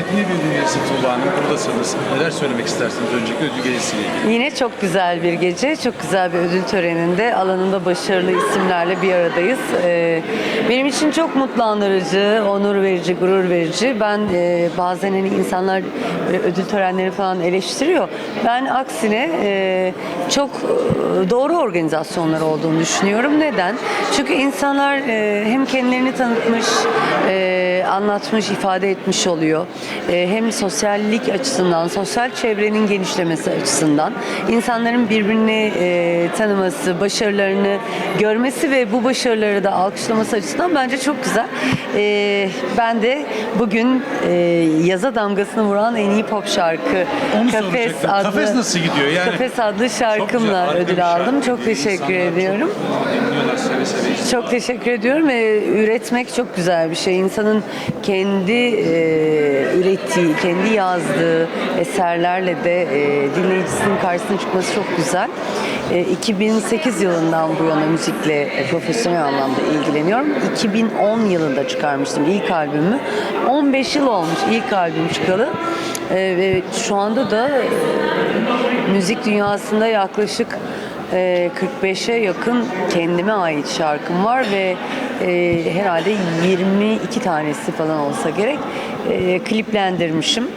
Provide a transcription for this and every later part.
Evet yine bir Tuğba Hanım. Buradasınız. Neler söylemek istersiniz öncelikle ödül gecesiyle ilgili? Yine çok güzel bir gece, çok güzel bir ödül töreninde alanında başarılı isimlerle bir aradayız. Ee, benim için çok mutlandırıcı, onur verici, gurur verici. Ben e, bazen hani insanlar ödül törenleri falan eleştiriyor. Ben aksine e, çok e, doğru organizasyonlar olduğunu düşünüyorum. Neden? Çünkü insanlar hem kendilerini tanıtmış, anlatmış, ifade etmiş oluyor. E, hem sosyallik açısından, sosyal çevrenin genişlemesi açısından insanların birbirini e, tanıması, başarılarını görmesi ve bu başarıları da alkışlaması açısından bence çok güzel. E, ben de bugün e, yaza damgasını vuran en iyi pop şarkı Onu Kafes soracaktım. adlı Kafes nasıl gidiyor? Yani Kafes adlı güzel, şarkımla bir ödül şarkı. aldım. Çok teşekkür İnsanlar ediyorum. Çok dinliyorlar seve seve. Çok teşekkür ediyorum. Ee, üretmek çok güzel bir şey. İnsanın kendi e, ürettiği, kendi yazdığı eserlerle de e, dinleyicisinin karşısına çıkması çok güzel. E, 2008 yılından bu yana müzikle e, profesyonel anlamda ilgileniyorum. 2010 yılında çıkarmıştım ilk albümü. 15 yıl olmuş ilk albüm çıkalı. E, ve şu anda da e, müzik dünyasında yaklaşık 45'e yakın kendime ait şarkım var ve e, herhalde 22 tanesi falan olsa gerek e, kliplendirmişim.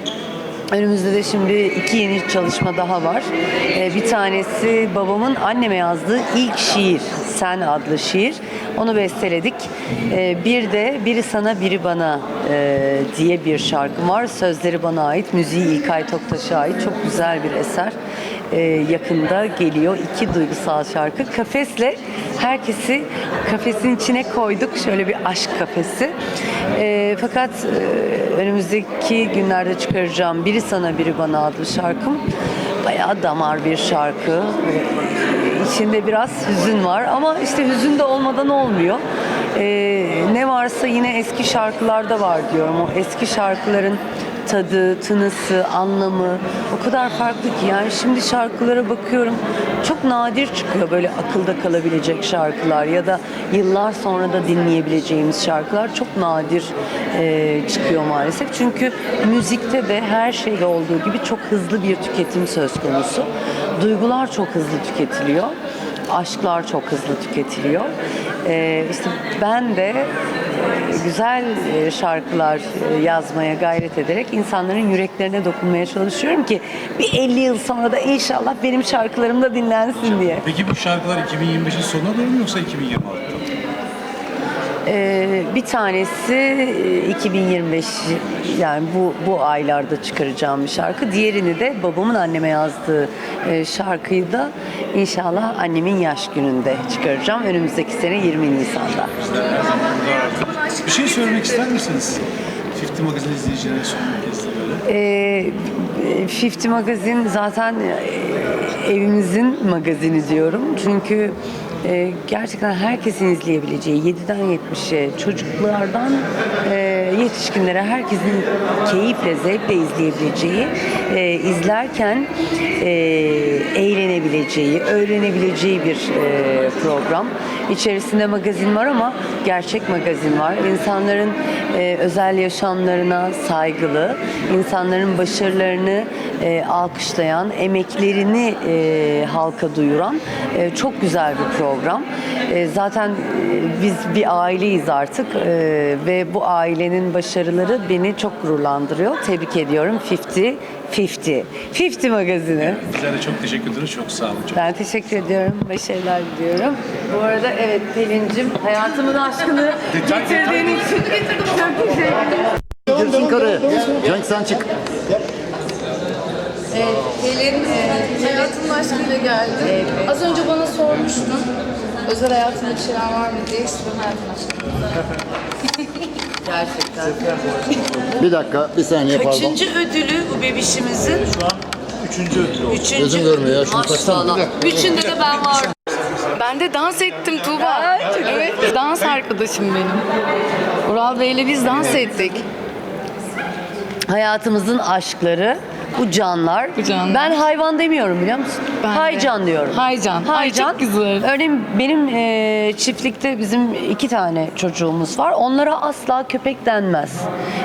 Önümüzde de şimdi iki yeni çalışma daha var. E, bir tanesi babamın anneme yazdığı ilk şiir, Sen adlı şiir. Onu besteledik. E, bir de Biri Sana Biri Bana e, diye bir şarkım var. Sözleri bana ait, müziği İlkay Toktaş'a ait. Çok güzel bir eser e, yakında geliyor. İki duygusal şarkı. Kafesle herkesi kafesin içine koyduk. Şöyle bir aşk kafesi. E, fakat e, önümüzdeki günlerde çıkaracağım Biri Sana Biri Bana adlı şarkım bayağı damar bir şarkı. İçinde biraz hüzün var ama işte hüzün de olmadan olmuyor. E, ne varsa yine eski şarkılarda var diyorum. O eski şarkıların tadı, tınısı, anlamı o kadar farklı ki yani şimdi şarkılara bakıyorum çok nadir çıkıyor böyle akılda kalabilecek şarkılar ya da yıllar sonra da dinleyebileceğimiz şarkılar çok nadir e, çıkıyor maalesef. Çünkü müzikte de her şeyde olduğu gibi çok hızlı bir tüketim söz konusu. Duygular çok hızlı tüketiliyor. Aşklar çok hızlı tüketiliyor. E, işte ben de güzel e, şarkılar e, yazmaya gayret ederek insanların yüreklerine dokunmaya çalışıyorum ki bir 50 yıl sonra da inşallah benim şarkılarım da dinlensin diye. Peki bu şarkılar 2025'in sonuna doğru mu yoksa 2026'da mı? Ee, bir tanesi e, 2025 yani bu bu aylarda çıkaracağım bir şarkı. Diğerini de babamın anneme yazdığı e, şarkıyı da inşallah annemin yaş gününde çıkaracağım. Önümüzdeki sene 20 Nisan'da. Bir şey söylemek ister misiniz? 50 Magazin izleyicilerine böyle. Ee, 50 Magazin zaten e, evimizin magazini diyorum. Çünkü e, gerçekten herkesin izleyebileceği 7'den 70'e çocuklardan e, yetişkinlere herkesin keyifle, zevkle izleyebileceği, e, izlerken e, eğlenebileceği, öğrenebileceği bir e, program. İçerisinde magazin var ama gerçek magazin var. İnsanların e, özel yaşamlarına saygılı, insanların başarılarını e, alkışlayan, emeklerini e, halka duyuran e, çok güzel bir program. E, zaten e, biz bir aileyiz artık e, ve bu ailenin başarıları beni çok gururlandırıyor. Tebrik ediyorum. 50 50. 50 magazini. Bizler de çok teşekkür ederiz. Çok sağ olun. Çok Ben teşekkür ediyorum. Başarılar diliyorum. Bu arada evet Pelin'cim hayatımın aşkını getirdiğin için çok teşekkür ederim. Girsin karı. Cenk sen çık. Evet, Pelin e, hayatının aşkıyla geldi. Az önce bana sormuştun. Özel hayatında bir şeyler var mı diye. İşte ben hayatın aşkı. Gerçekten. Bir dakika, bir saniye pardon. Kaçıncı ödülü bu bebişimizin? Şu an üçüncü ödülü Üçüncü Gözüm görmüyor ya, şunu Maşallah. taksana. Üçünde de ben vardım. Ben de dans ettim Tuğba. Evet, dans arkadaşım benim. Ural Bey'le biz dans ettik. Hayatımızın aşkları Bu canlar. Bu canlar. Ben hayvan demiyorum biliyor musun? Ben de. Haycan diyorum. Haycan. Ay, çok güzel. Örneğin benim e, çiftlikte bizim iki tane çocuğumuz var. Onlara asla köpek denmez.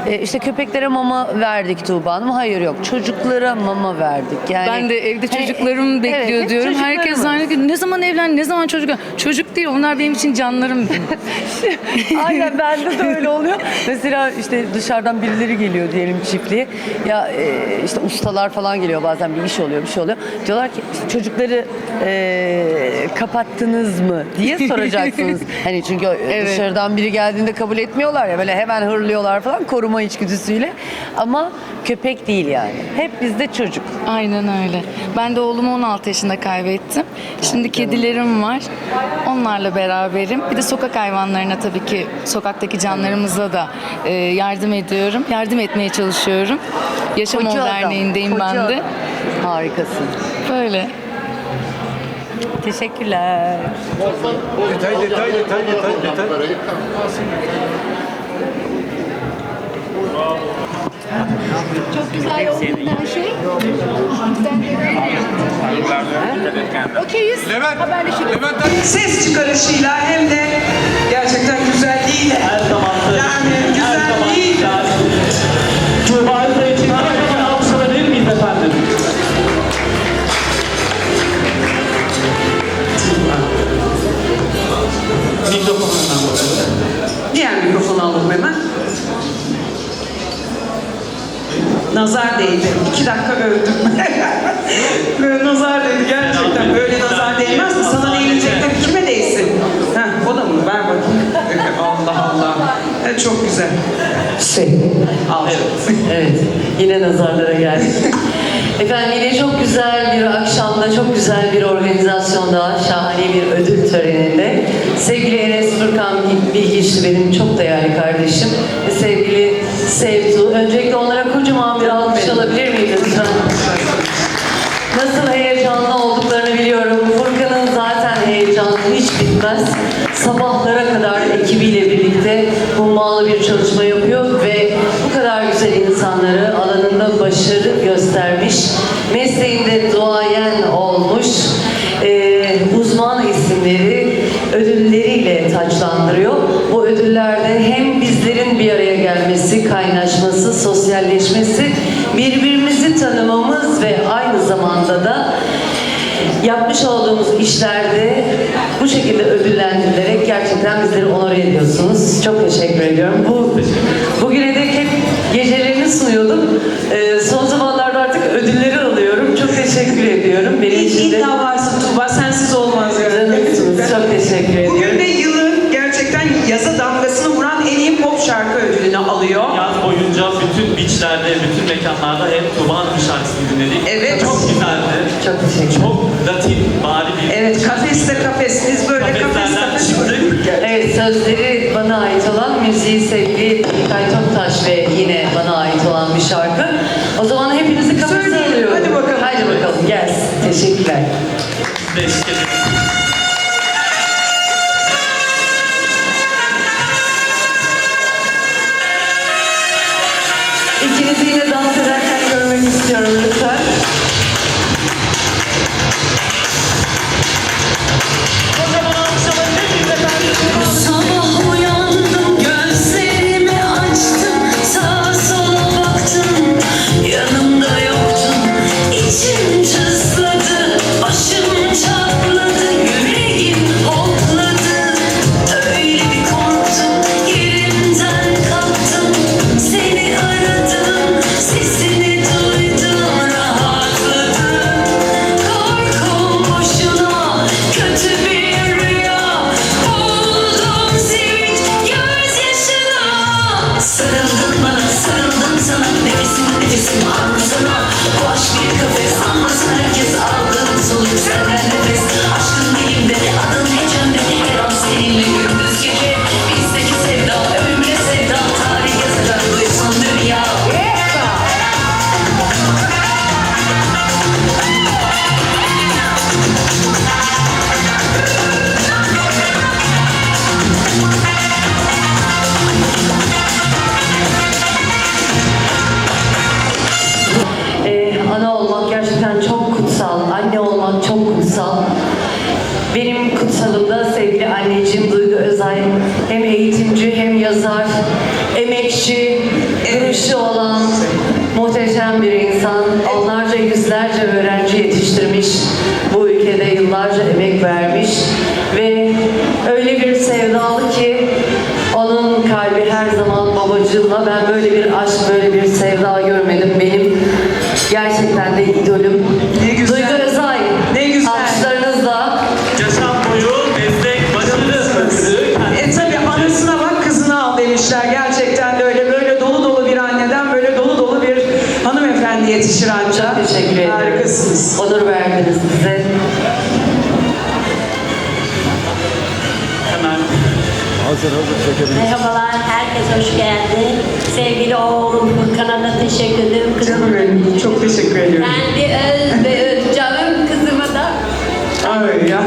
E, işte köpeklere mama verdik Tuğba Hanım. Hayır yok. Çocuklara mama verdik. Yani Ben de evde Hani, çocuklarım bekliyor hep diyorum. Herkes çocuklarımız. zannediyor ne zaman evlen, ne zaman çocuk. Çocuk değil, onlar benim için canlarım. Aynen bende de öyle oluyor. Mesela işte dışarıdan birileri geliyor diyelim çiftliğe. Ya e, işte ustalar falan geliyor bazen bir iş oluyor bir şey oluyor. Diyorlar ki çocukları e, kapattınız mı diye soracaksınız. hani çünkü Evet. dışarıdan biri geldiğinde kabul etmiyorlar ya böyle hemen hırlıyorlar falan koruma içgüdüsüyle. Ama köpek değil yani. Hep bizde çocuk. Aynen öyle. Ben de oğlumu 16 yaşında kaybettim. Şimdi kedilerim var. Onlarla beraberim. Bir de sokak hayvanlarına tabii ki sokaktaki canlarımıza da e, yardım ediyorum. Yardım etmeye çalışıyorum. Yaşam Koca Derneği'ndeyim koca ben de. Harikasın. Böyle. Teşekkürler. Detay, detay, detay, detay, detay. Çok güzel oldu her şey. Okeyiz. Levent, Haberleşelim. Levent'ten ses çıkarışıyla hem de gerçekten güzelliğiyle. Her zaman Yani güzelliğiyle. Al. Evet, yine nazarlara geldik. Efendim yine çok güzel bir akşamda, çok güzel bir organizasyonda, şahane bir ödül töreninde sevgili Enes Furkan Bilgiçli benim çok değerli kardeşim ve sevgili Sevtu. Öncelikle onlara kocaman bir alkış alabilir miyim lütfen? Nasıl heyecanlı olduklarını biliyorum. Furkan'ın zaten heyecanı hiç bitmez. Sabahlara kadar ekibiyle birlikte hummalı bir çalışma yapıyor ve insanları alanında başarı göstermiş, mesleğinde duayen olmuş, eee, uzman isimleri ödülleriyle taçlandırıyor. Bu ödüllerde hem bizlerin bir araya gelmesi, kaynaşması, sosyalleşmesi, birbirimizi tanımamız ve aynı zamanda da yapmış olduğumuz işlerde bu şekilde ödüllendirilerek gerçekten bizleri onore ediyorsunuz. Çok teşekkür ediyorum. Bu gecelerini sunuyordum. Ee, son zamanlarda artık ödülleri alıyorum. Çok teşekkür ediyorum. Benim için de İddia varsın Tuğba, sensiz olmaz yani. canımsınız. Çok teşekkür ediyorum. Bugün de yılın gerçekten yaza damgasını vuran en iyi pop şarkı ödülünü alıyor. Yaz boyunca bütün beachlerde, bütün mekanlarda hep Tuğba Hanım şarkısını dinledik. Evet. Çok güzeldi. Çok teşekkür Çok latin, bari bir Evet, kafeste kafes. Biz böyle kafes kafes. Evet sözleri bana ait olan müziği sevgili İlkay Toptaş ve yine bana ait olan bir şarkı. O zaman hepinizi alıyorum. hadi bakalım. Hadi bakalım gelsin. Teşekkürler. Ediyoruz. Muhteşem bir insan. Onlarca yüzlerce öğrenci yetiştirmiş. Bu ülkede yıllarca emek vermiş ve öyle bir sevdalı ki onun kalbi her zaman babacığımla ben böyle bir aşk, böyle bir sevda görmedim. Hazır hazır çekebiliriz. Merhabalar, herkes hoş geldi. Sevgili oğlum da teşekkür ederim. Kızım. Canım benim çok teşekkür ediyorum. Ben bir öz ve öz canım kızıma da Ay ya.